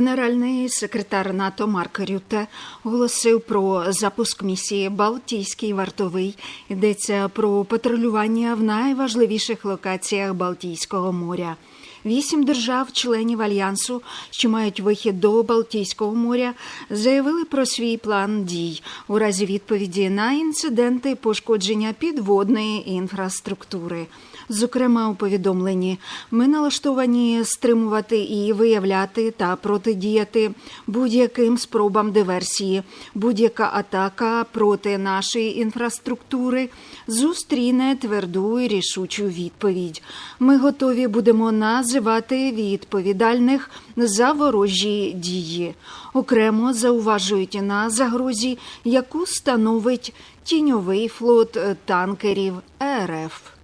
Генеральний секретар НАТО Марк Рюте оголосив про запуск місії Балтійський вартовий. Йдеться про патрулювання в найважливіших локаціях Балтійського моря. Вісім держав-членів альянсу, що мають вихід до Балтійського моря, заявили про свій план дій у разі відповіді на інциденти пошкодження підводної інфраструктури. Зокрема, у повідомленні ми налаштовані стримувати і виявляти та протидіяти будь-яким спробам диверсії. Будь-яка атака проти нашої інфраструктури зустріне тверду і рішучу відповідь. Ми готові будемо називати відповідальних за ворожі дії. Окремо зауважують на загрозі, яку становить тіньовий флот танкерів РФ.